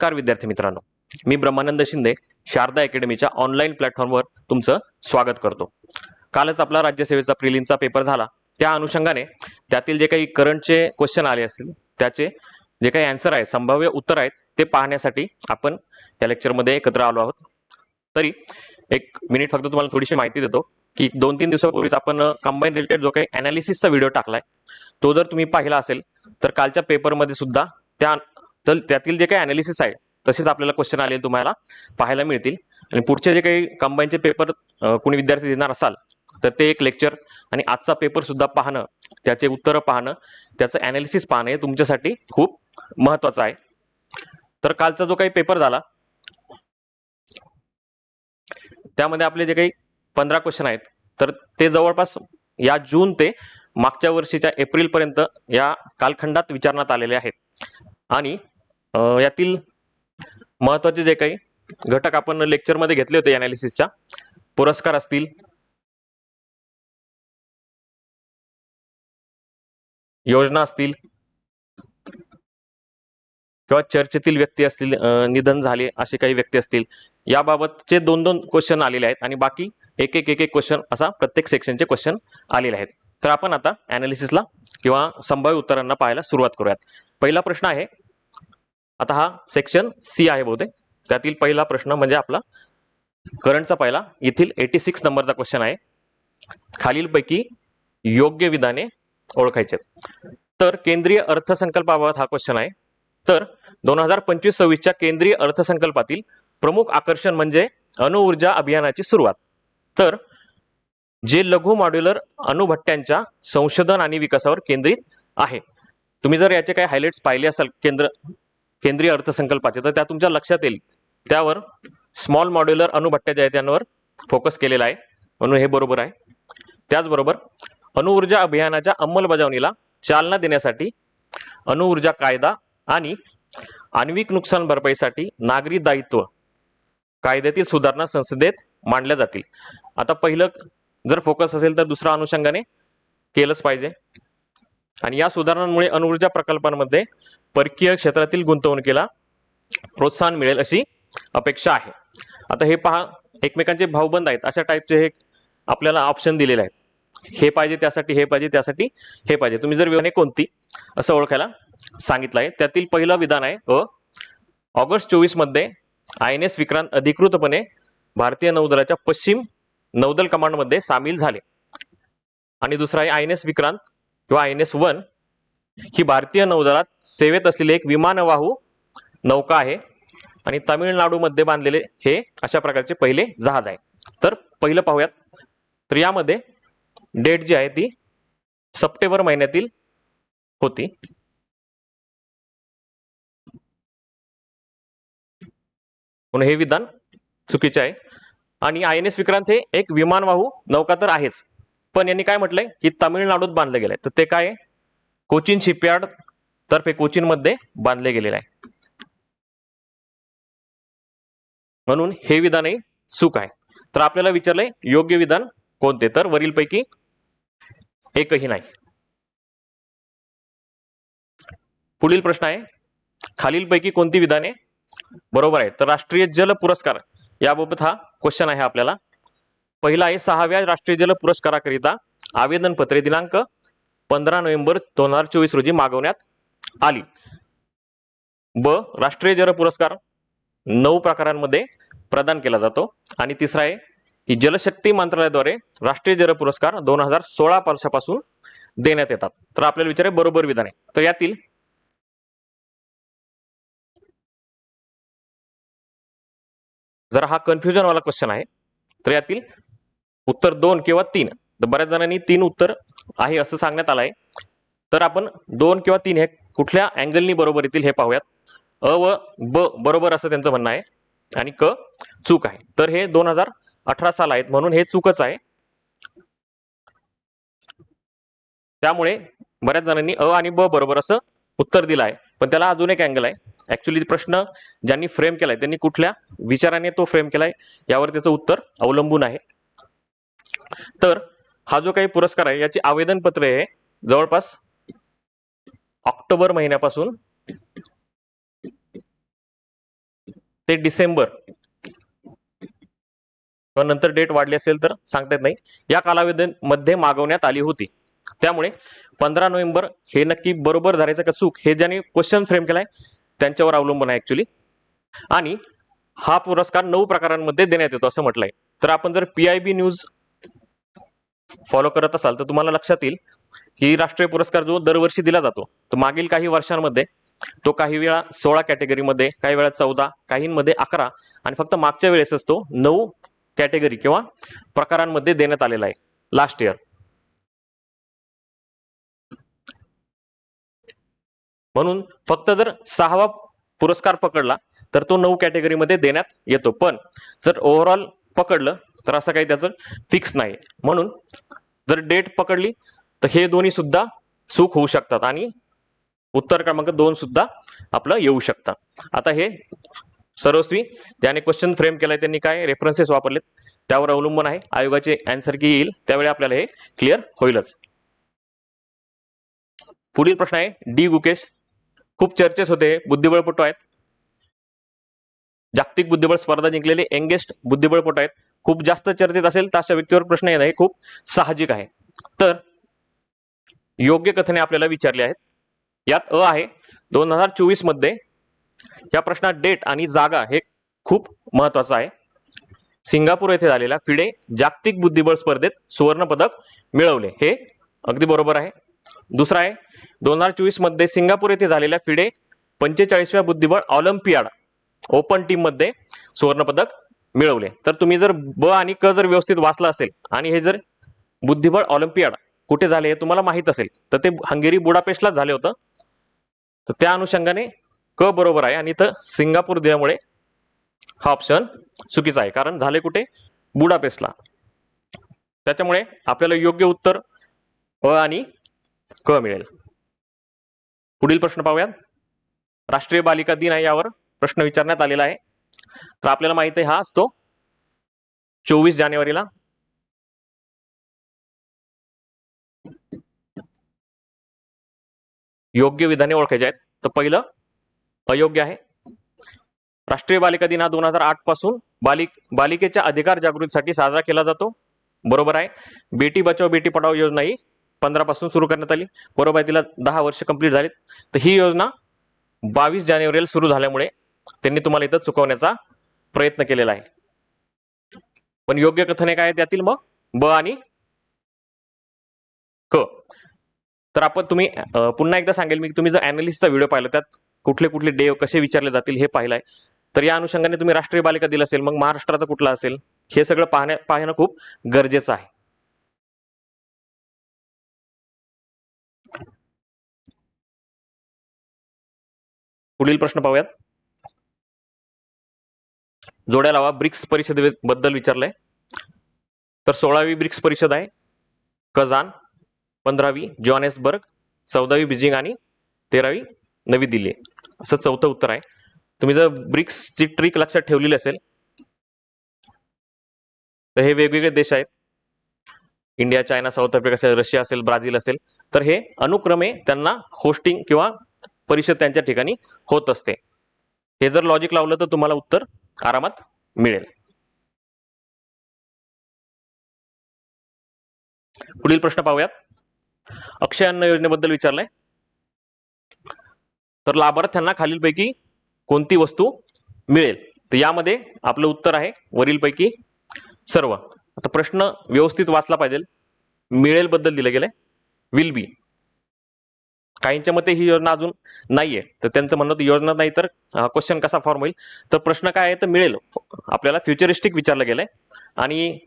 नमस्कार विद्यार्थी मित्रांनो. मी ब्रह्मानंद शिंदे शारदा अकॅडमीच्या ऑनलाईन प्लॅटफॉर्मवर तुमचं स्वागत करतो. कालच आपला राज्यसेवेचा प्रिलिमचा पेपर झाला. त्या अनुषंगाने त्यातील जे काही करंटचे क्वेश्चन आले असतील त्याचे जे काही अँसर आहेत संभाव्य उत्तर आहेत ते पाहण्यासाठी आपण या लेक्चरमध्ये एकत्र आलो आहोत. तरी एक मिनिट फक्त तुम्हाला थोडीशी माहिती देतो की दोन तीन दिवसापूर्वीच आपण कंबाईन रिलेटेड जो काही अनालिसिसचा व्हिडिओ टाकलाय तो जर तुम्ही पाहिला असेल तर कालच्या पेपरमध्ये सुद्धा त्या तर त्यातील जे काही अनालिसिस आहे तसेच आपल्याला क्वेश्चन आलेले तुम्हाला पाहायला मिळतील. आणि पुढचे जे काही कंबाईनचे पेपर कुणी विद्यार्थी देणार असाल तर ते एक लेक्चर आणि आजचा पेपर सुद्धा पाहणं त्याचे उत्तरं पाहणं त्याचं अनालिसिस पाहणं हे तुमच्यासाठी खूप महत्वाचं आहे. तर कालचा जो काही पेपर झाला त्यामध्ये आपले जे काही पंधरा क्वेश्चन आहेत तर ते जवळपास या जून ते मागच्या वर्षीच्या एप्रिलपर्यंत या कालखंडात विचारण्यात आलेले आहेत. आणि यातील महत्त्वाचे जे काही घटक आपण लेक्चरमध्ये घेतले होते अनालिसिसच्या पुरस्कार असतील. योजना असतील. किंवा चर्चेतील व्यक्ती असतील निधन झाले असे काही व्यक्ती असतील याबाबतचे दोन दोन क्वेश्चन आलेले आहेत आणि बाकी एक एक एक एक क्वेश्चन असा प्रत्येक सेक्शनचे क्वेश्चन आलेले आहेत. तर आपण आता अनालिसिसला किंवा संभाव्य उत्तरांना पाहायला सुरुवात करूयात. पहिला प्रश्न आहे आता हा सेक्शन सी आहे बहुतेक. त्यातील पहिला प्रश्न म्हणजे आपला करंटचा पहिला. येथील एटी सिक्स नंबरचा क्वेश्चन आहे. खालीलपैकी योग्य विधाने ओळखायचे तर केंद्रीय अर्थसंकल्पाबाबत हा क्वेश्चन आहे. तर दोन हजार पंचवीस सव्वीसच्या केंद्रीय अर्थसंकल्पातील प्रमुख आकर्षण म्हणजे अणुऊर्जा अभियानाची सुरुवात. तर जे लघु मॉड्युलर अणुभट्ट्यांच्या संशोधन आणि विकासावर केंद्रित आहे. तुम्ही जर याचे काही हायलाइट्स पाहिले असाल केंद्र केंद्रीय अर्थसंकल्पाचे. तर त्या तुमच्या लक्षात येईल. त्यावर स्मॉल मॉड्युलर अणुभट्ट्या ज्या आहेत त्यांवर फोकस केलेला आहे. म्हणून हे बरोबर आहे. त्याचबरोबर अणुऊर्जा अभियानाच्या अंमलबजावणीला चालना देण्यासाठी अणुऊर्जा कायदा आणि आण्विक नुकसान भरपाईसाठी नागरी दायित्व कायद्यातील सुधारणा संसदेत मांडल्या जातील. आता पहिलं जर फोकस असेल तर दुसऱ्या अनुषंगाने केलंच पाहिजे. आणि या सुधारणांमुळे अणुऊर्जा प्रकल्पांमध्ये परकीय क्षेत्रातील गुंतवणुकीला प्रोत्साहन मिळेल अशी अपेक्षा आहे. आता हे पहा एकमेकांचे भाऊबंद आहेत अशा टाईपचे हे आपल्याला ऑप्शन दिलेले आहेत. हे पाहिजे त्यासाठी हे पाहिजे त्यासाठी हे पाहिजे. तुम्ही जर विधाने कोणती असं ओळखायला सांगितलं आहे त्यातील पहिलं विधान आहे अ ऑगस्ट चोवीसमध्ये आय एन एस विक्रांत अधिकृतपणे भारतीय नौदलाच्या पश्चिम नौदल कमांडमध्ये सामील झाले. आणि दुसरा आहे आय एन एस विक्रांत किंवा आय एन एस वन ही भारतीय नौदलात सेवेत असलेली एक विमानवाहू नौका आहे. आणि तामिळनाडूमध्ये बांधलेले हे अशा प्रकारचे पहिले जहाज आहे. तर पहिलं पाहूयात. तर यामध्ये डेट जी आहे ती सप्टेंबर महिन्यातील होती. म्हणून हे विधान चुकीचे आहे. आणि आय एन एस विक्रांत हे एक विमानवाहू नौका तर आहेच. पण यांनी काय म्हटलंय? की तामिळनाडूत बांधलं गेलंय. तर ते काय कोचिन शिपयार्ड तर्फे कोचिनमध्ये बांधले गेलेले आहे. म्हणून हे विधानही चूक आहे. तर आपल्याला विचारलंय योग्य विधान कोणते? तर वरीलपैकी एकही नाही. पुढील प्रश्न आहे खालीलपैकी कोणती विधाने बरोबर आहे तर राष्ट्रीय जल पुरस्कार याबाबत हा क्वेश्चन आहे आपल्याला. पहिला आहे सहाव्या राष्ट्रीय जल पुरस्काराकरिता आवेदन पत्रे दिनांक पंधरा नोव्हेंबर दोन हजार चोवीस रोजी मागवण्यात आली. ब. राष्ट्रीय जल पुरस्कार नऊ प्रकारांमध्ये प्रदान केला जातो. आणि तिसरा आहे की जलशक्ती मंत्रालयाद्वारे राष्ट्रीय जल पुरस्कार दोन हजार सोळा वर्षापासून देण्यात येतात. तर आपल्याला विचार आहे बरोबर विधान आहे. तर यातील जर हा कन्फ्युजन वाला क्वेश्चन आहे. तर यातील उत्तर दोन किंवा तीन. तर बऱ्याच जणांनी तीन उत्तर आहे असं सांगण्यात आलं आहे तर आपण दोन किंवा तीन हे कुठल्या अँगलनी बरोबर येतील हे पाहूयात. अ व ब बरोबर असं त्यांचं म्हणणं आहे. आणि क चूक आहे. तर हे दोन हजार अठरा साल आहेत. म्हणून हे चूकच आहे. त्यामुळे बऱ्याच जणांनी अ आणि ब बरोबर असं उत्तर दिलं आहे. पण त्याला अजून एक अँगल आहे. ऍक्च्युली प्रश्न ज्यांनी फ्रेम केलाय त्यांनी कुठल्या विचाराने तो फ्रेम केलाय यावर त्याचं उत्तर अवलंबून आहे. तर हा जो काही पुरस्कार आहे याची आवेदनपत्रे आहे. जवळपास ऑक्टोबर महिन्यापासून ते डिसेंबर किंवा नंतर डेट वाढली असेल तर सांगता येत नाही. या कालावधीमध्ये मागवण्यात आली होती. त्यामुळे पंधरा नोव्हेंबर हे नक्की बरोबर धरायचं का चूक हे ज्याने क्वेश्चन फ्रेम केलाय त्यांच्यावर अवलंबून आहे ऍक्च्युली आणि हा पुरस्कार नऊ प्रकारांमध्ये देण्यात येतो असं म्हटलंय. तर आपण जर P I B news follow करत असाल तर तुम्हाला लक्षात येईल की राष्ट्रीय पुरस्कार जो दरवर्षी दिला जातो तर मागील काही वर्षांमध्ये तो काही वेळा सोळा कॅटेगरीमध्ये काही वेळा चौदा काहींमध्ये अकरा आणि फक्त मागच्या वेळेसच तो नऊ कॅटेगरी किंवा प्रकारांमध्ये देण्यात आलेला आहे. लास्ट इयर म्हणून फक्त जर सहावा पुरस्कार पकडला तर तो नऊ कॅटेगरीमध्ये देण्यात येतो. पण जर ओव्हरऑल पकडलं तर असं काही त्याचं फिक्स नाही. म्हणून जर डेट पकडली तर हे दोन्ही सुद्धा चूक होऊ शकतात आणि उत्तर क्रमांक दोन सुद्धा आपलं येऊ शकतात. आता हे सर्वस्वी ज्याने क्वेश्चन फ्रेम केलाय त्यांनी काय रेफरन्सेस वापरलेत त्यावर अवलंबून आहे. आयोगाचे अँसर की येईल त्यावेळी आपल्याला हे क्लिअर होईलच. पुढील प्रश्न आहे डी गुकेश खूप चर्चेत होते बुद्धिबळपटू आहेत. जागतिक बुद्धिबळ स्पर्धा जिंकलेले यंगेस्ट बुद्धिबळपटू आहेत. खूप जास्त चर्चेत असेल तर अशा व्यक्तीवर प्रश्न येणं हे खूप साहजिक आहे. तर योग्य कथने आपल्याला विचारले आहेत. यात अ आहे दोन हजार चोवीसमध्ये या प्रश्नात डेट आणि जागा हे खूप महत्वाचं आहे. सिंगापूर येथे झालेल्या फिडे जागतिक बुद्धिबळ स्पर्धेत सुवर्ण पदक मिळवले. हे अगदी बरोबर आहे. दुसरा आहे दोन हजार चोवीसमध्ये सिंगापूर येथे झालेल्या फिडे पंचेचाळीसव्या बुद्धिबळ ऑलिम्पियाड ओपन टीममध्ये सुवर्ण पदक मिळवले. तर तुम्ही जर ब आणि क जर व्यवस्थित वाचला असेल आणि हे जर बुद्धिबळ ऑलिम्पियाड कुठे झाले हे तुम्हाला माहीत असेल तर ते हंगेरी बुडापेस्टलाच झाले होतं. तर त्या अनुषंगाने क बरोबर आहे आणि इथं सिंगापूर दिल्यामुळे हा ऑप्शन चुकीचा आहे. कारण झाले कुठे? बुडापेस्टला. त्याच्यामुळे आपल्याला योग्य उत्तर अ आणि क मिळेल. पुढील प्रश्न पाहूयात. राष्ट्रीय बालिका दिन आहे यावर प्रश्न विचारण्यात आलेला आहे. तर आपल्याला माहीत आहे हा असतो चोवीस जानेवारीला. योग्य विधाने ओळखायचे आहेत. तर पहिलं अयोग्य आहे. राष्ट्रीय बालिका दिन हा दोन हजार आठपासून बालिक बालिकेच्या अधिकार जागृतीसाठी साजरा केला जातो. बरोबर आहे. बेटी बचाव बेटी पढाओ योजना ही पंधरा पासून सुरू करण्यात आली. बरोबर आहे. तिला दहा वर्ष कंप्लीट झालीत. तर ही योजना बावीस जानेवारीला सुरू झाल्यामुळे त्यांनी तुम्हाला इथं चुकवण्याचा प्रयत्न केलेला आहे. पण योग्य कथने काय त्यातील मग? ब आणि क. तर आपण तुम्ही पुन्हा एकदा सांगेल मी तुम्ही जर अनालिस्टचा व्हिडिओ पाहिला त्यात कुठले कुठले डे कसे विचारले जातील हे पाहिलंय. तर या अनुषंगाने तुम्ही राष्ट्रीय बालिका दिला असेल मग महाराष्ट्राचा कुठला असेल हे सगळं पाहण्या पाहणं खूप गरजेचं आहे. पुढील प्रश्न पाहूयात. जोड्या लावा. ब्रिक्स परिषदेबद्दल विचारलंय. तर सोळावी ब्रिक्स परिषद आहे. कझान पंधरावी जॉनेसबर्ग चौदावी बीजिंग आणि तेरावी नवी दिल्ली. असं चौथं उत्तर आहे. तुम्ही जर ब्रिक्सची ट्रिक लक्षात ठेवलेली असेल तर हे वेगवेगळे देश आहेत. इंडिया चायना साऊथ आफ्रिका असेल रशिया असेल ब्राझील असेल तर हे अनुक्रमे त्यांना होस्टिंग किंवा परिषद त्यांच्या ठिकाणी होत असते. हे जर लॉजिक लावलं तर तुम्हाला उत्तर आरामात मिळेल. पुढील प्रश्न पाहूयात. अक्षय अन्न योजनेबद्दल विचारलंय. तर लाभार्थ्यांना खालीलपैकी कोणती वस्तू मिळेल? तर यामध्ये आपलं उत्तर आहे वरीलपैकी सर्व. आता प्रश्न व्यवस्थित वाचला पाहिजे. मिळेल बद्दल दिलं गेलंय. विल बी काहींच्या मते ही योजना अजून नाहीये. तर त्यांचं म्हणणं योजना नाही तर क्वेश्चन कसा फॉर्म होईल? तर प्रश्न काय आहे तर मिळेल. आपल्याला फ्युचरिस्टिक विचारलं गेलंय. आणि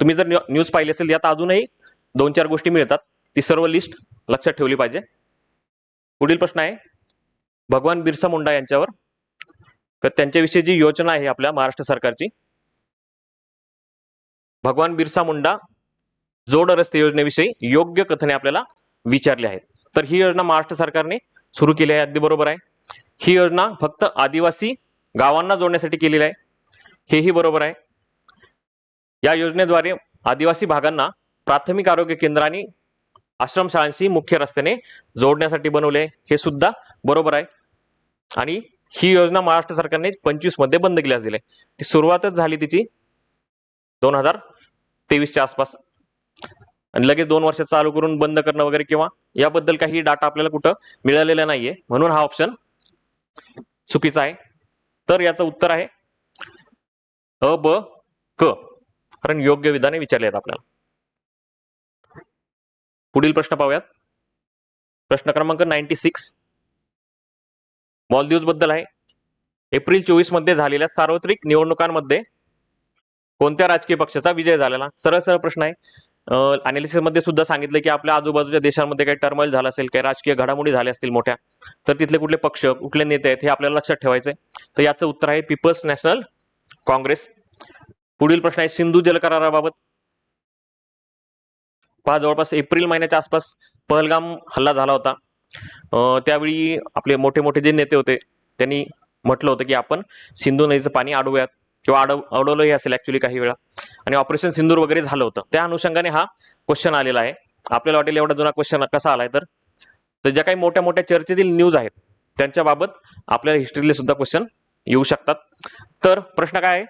तुम्ही जर न्यूज पाहिली असेल यात अजूनही दोन चार गोष्टी मिळतात. ती सर्व लिस्ट लक्षात ठेवली पाहिजे. पुढील प्रश्न आहे भगवान बिरसा मुंडा यांच्यावर तर त्यांच्याविषयी जी योजना आहे आपल्या महाराष्ट्र सरकारची भगवान बिरसा मुंडा जोड रस्ते योजनेविषयी योग्य कथने आपल्याला विचारले आहेत. तर ही योजना महाराष्ट्र सरकारने सुरू केली आहे अगदी बरोबर आहे. ही योजना फक्त आदिवासी गावांना जोडण्यासाठी केलेली आहे. हेही बरोबर आहे. या योजनेद्वारे आदिवासी भागांना प्राथमिक आरोग्य केंद्र आणि आश्रमशाळांशी मुख्य रस्त्याने जोडण्यासाठी बनवले हे सुद्धा बरोबर आहे. आणि ही योजना महाराष्ट्र सरकारने पंचवीसमध्ये बंद केल्यास दिली ती सुरुवातच झाली तिची दोन हजार तेवीसच्या आसपास. आणि लगेच दोन वर्ष चालू करून बंद करणं वगैरे किंवा याबद्दल काही डाटा आपल्याला कुठं मिळालेला नाहीये. म्हणून हा ऑप्शन चुकीचा आहे. तर याचं उत्तर आहे अ ब क. कारण योग्य विधाने विचारले आहेत आपल्याला. पुढील प्रश्न पाहूयात. प्रश्न क्रमांक नाईन्टी सिक्स मॉलदिव्सबद्दल आहे. एप्रिल चोवीसमध्ये झालेल्या सार्वत्रिक निवडणुकांमध्ये कोणत्या राजकीय पक्षाचा विजय झालेला? सरळ सरळ प्रश्न आहे. अनालिसिसमध्ये सुद्धा सांगितलं की आपल्या आजूबाजूच्या देशांमध्ये काही टर्मल झाला असेल काही राजकीय घडामोडी झाल्या असतील मोठ्या तर तिथले कुठले पक्ष कुठले नेते आहेत हे आपल्याला लक्षात ठेवायचे तर याचं उत्तर आहे पीपल्स नॅशनल काँग्रेस पुढील प्रश्न आहे सिंधू जलकराराबाबत पहा जवळपास एप्रिल महिन्याच्या आसपास पहलगाम हल्ला झाला होता. त्यावेळी आपले मोठे मोठे जे नेते होते त्यांनी म्हटलं होतं की आपण सिंधू नदीचं पाणी अडवूयात. किंवा अडव अडवलंही असेल ऍक्च्युली काही वेळा. आणि ऑपरेशन सिंदूर वगैरे झालं होतं. त्या अनुषंगाने हा क्वेश्चन आलेला आहे. आपल्याला वाटेल एवढा जुना क्वेश्चन कसा आलाय तर? ज्या काही मोठ्या मोठ्या चर्चेतील न्यूज आहेत त्यांच्या बाबत आपल्याला हिस्ट्रीतले सुद्धा क्वेश्चन येऊ शकतात. तर प्रश्न काय आहे?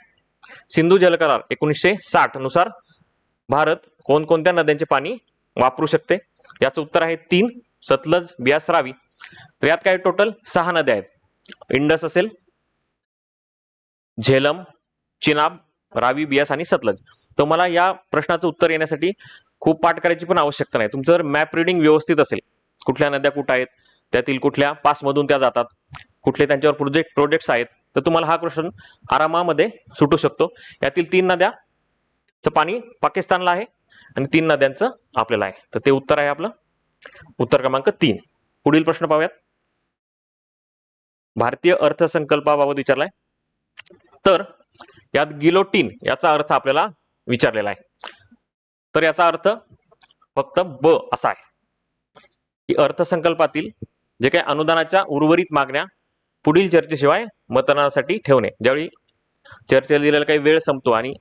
सिंधू जलकरार एकोणीसशे साठनुसार भारत कोणकोणत्या नद्यांचे पाणी वापरू शकते? याचं उत्तर आहे तीन सतलज बियास रावी तर यात काय टोटल सहा नद्या आहेत. इंडस असेल झेलम चिनाब रावी बियास आणि सतलज. तर मला या प्रश्नाचं उत्तर येण्यासाठी खूप पाठ करायची पण आवश्यकता नाही. तुमचं जर मॅप रिडिंग व्यवस्थित असेल कुठल्या नद्या कुठं आहेत त्यातील कुठल्या पासमधून त्या जातात कुठले त्यांच्यावर प्रोजेक्ट प्रोजेक्ट्स आहेत तर तुम्हाला हा प्रश्न आरामामध्ये सुटू शकतो. यातील तीन नद्याचं पाणी पाकिस्तानला आहे आणि तीन नद्यांचं आपल्याला आहे. तर ते उत्तर आहे आपलं. उत्तर क्रमांक तीन. पुढील प्रश्न पाहूयात. भारतीय अर्थसंकल्पाबाबत विचारलाय. तर यात गिलोटीन याचा अर्थ आपल्याला विचारलेला आहे. तर याचा अर्थ फक्त ब असा आहे. की अर्थसंकल्पातील जे काही अनुदानाच्या उर्वरित मागण्या पुढील चर्चेशिवाय मतदानासाठी ठेवणे. ज्यावेळी चर्चेला दिलेला काही वेळ संपतो आणि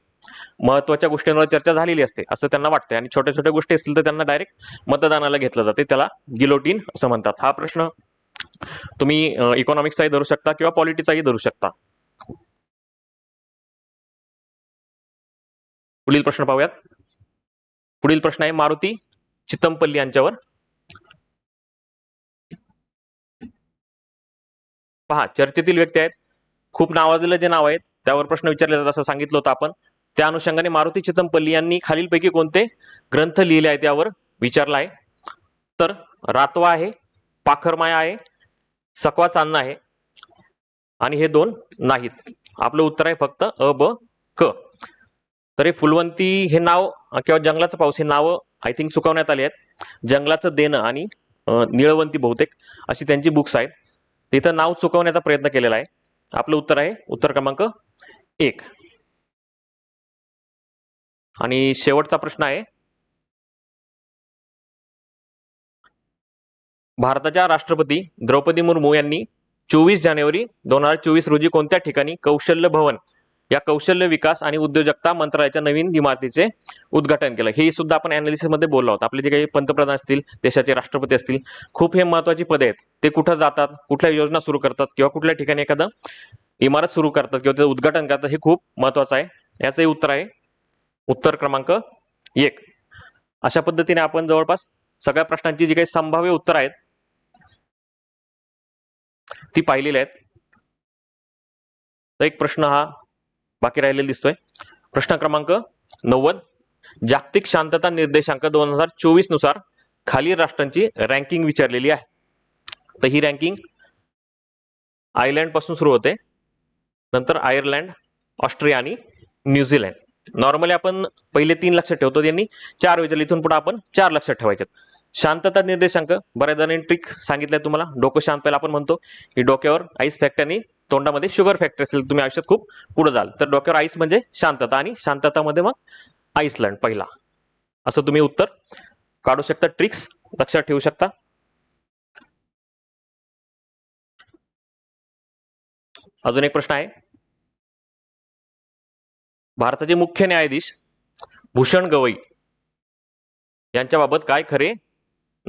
महत्त्वाच्या गोष्टींवर चर्चा झालेली असते असं त्यांना वाटते आणि छोट्या छोट्या गोष्टी असतील तर त्यांना डायरेक्ट मतदानाला घेतलं जाते. त्याला गिलोटीन असं म्हणतात. हा प्रश्न तुम्ही इकॉनॉमिक्सचाही धरू शकता किंवा पॉलिटिक्सचाही धरू शकता. पुढील प्रश्न पाहूयात. पुढील प्रश्न आहे मारुती चितमपल्ली यांच्यावर. पहा चर्चेतील व्यक्ती आहेत. खूप नावाजलेलं जे नाव आहेत त्यावर प्रश्न विचारले जातात असं सांगितलं होतं आपण. त्या अनुषंगाने मारुती चितमपल्ली यांनी खालीलपैकी कोणते ग्रंथ लिहिले आहेत यावर विचारला आहे. तर रातवा आहे पाखरमाया आहे सकवा चांदणा आहे आणि हे दोन नाहीत. आपलं उत्तर आहे फक्त अ ब क. तर हे फुलवंती हे नाव किंवा जंगलाचं पाऊस हे नावं आय थिंक चुकवण्यात आली आहेत. जंगलाचं देणं आणि निळवंती बहुतेक अशी त्यांची बुक्स आहेत. तिथं नाव चुकवण्याचा प्रयत्न केलेला आहे. आपलं उत्तर आहे. उत्तर क्रमांक एक. आणि शेवटचा प्रश्न आहे. भारताच्या राष्ट्रपती द्रौपदी मुर्मू यांनी चोवीस जानेवारी दोन हजार चोवीस रोजी कोणत्या ठिकाणी कौशल्य भवन या कौशल्य विकास आणि उद्योजकता मंत्रालयाच्या नवीन इमारतीचे उद्घाटन केलं. हे सुद्धा आपण अनालिसिसमध्ये बोललो आहोत. आपले जे काही पंतप्रधान असतील देशाचे राष्ट्रपती असतील खूप हे महत्वाची पदे आहेत. ते कुठं जातात कुठल्या योजना सुरू करतात किंवा कुठल्या ठिकाणी एखादं इमारत सुरू करतात किंवा त्याचं उद्घाटन करतात हे खूप महत्वाचं आहे. याचंही उत्तर आहे. उत्तर क्रमांक एक. अशा पद्धतीने आपण जवळपास सगळ्या प्रश्नांची जी काही संभाव्य उत्तर आहेत ती पाहिलेली आहेत. तर एक प्रश्न हा बाकी राहिलेला दिसतोय. प्रश्न क्रमांक नव्वद. जागतिक शांतता निर्देशांक दोन हजार चोवीसनुसार खालील राष्ट्रांची रँकिंग विचारलेली आहे. तर ही रँकिंग आयर्लंडपासून सुरू होते. नंतर आयर्लंड ऑस्ट्रिया आणि न्यूझीलंड नॉर्मली आपण पहिले तीन लक्षात ठेवतो. त्यांनी चार विचारले इथून पुढे आपण चार लक्षात ठेवायचे शांतता निर्देशांक. बऱ्याच जणांनी ट्रिक सांगितलंय तुम्हाला. डोकं शांत पहिला आपण म्हणतो की डोक्यावर आईस फॅक्टर आणि तोंडामध्ये शुगर फॅक्टर असेल तुम्ही आयुष्यात खूप पुढे जाल. तर डोक्यावर आईस म्हणजे शांतता आणि शांततामध्ये मग आईसलँड पहिला. असं तुम्ही उत्तर काढू शकता. ट्रिक्स लक्षात ठेवू शकता. अजून एक प्रश्न आहे. भारताचे मुख्य न्यायाधीश भूषण गवई यांच्याबाबत काय खरे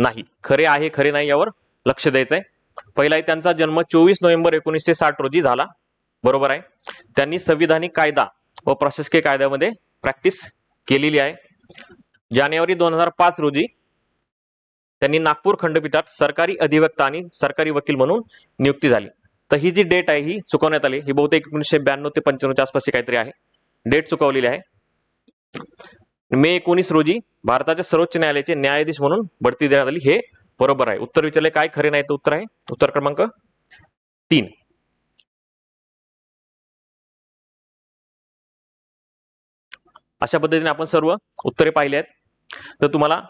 नाही. खरे आहे खरे नाही यावर लक्ष द्यायचंय. पहिला आहे त्यांचा जन्म चोवीस नोव्हेंबर एकोणीसशे साठ रोजी झाला. बरोबर आहे. त्यांनी संविधानिक कायदा व प्रशासकीय कायद्यामध्ये प्रॅक्टिस केलेली आहे. जानेवारी दोन हजार पाच रोजी त्यांनी नागपूर खंडपीठात सरकारी अधिवक्ता आणि सरकारी वकील म्हणून नियुक्ती झाली. तर ही जी डेट आहे ही चुकवण्यात आली. ही बहुतेक एकोणीसशे ब्याण्णव ते पंच्याण्णवच्या आसपासची काहीतरी आहे. डेट चुकवलेली आहे. मे एकोणीस रोजी भारताच्या सर्वोच्च न्यायालयाचे न्यायाधीश म्हणून बढती देण्यात आली. हे बरोबर आहे. उत्तर विचारले काय खरे नाही तर उत्तर आहे? उत्तर क्रमांक तीन. अशा पद्धतीने आपण सर्व उत्तरे पाहिली आहेत. तर तुम्हाला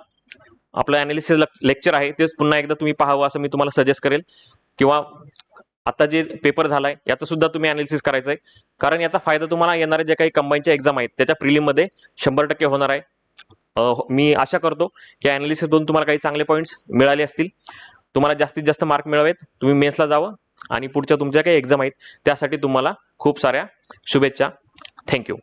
आपलं अनालिसिस लेक्चर आहे. तेच पुन्हा एकदा तुम्ही पाहावं असं मी तुम्हाला सजेस्ट करेल. किंवा आता जे पेपर झालाय याचं सुद्धा तुम्ही अनालिसिस करायचं आहे कारण याचा फायदा तुम्हाला येणाऱ्या ज्या काही कंबाईनच्या एक्झाम आहेत त्याच्या प्रिलिममध्ये शंभर टक्के होणार आहे. हो- मी आशा करतो की अनालिसिसमधून तुम्हाला काही चांगले पॉईंट्स मिळाले असतील. तुम्हाला जास्तीत जास्त मार्क मिळावेत. तुम्ही मेन्सला जावं आणि पुढच्या तुमच्या काही एक्झाम आहेत त्यासाठी तुम्हाला खूप साऱ्या शुभेच्छा. थँक्यू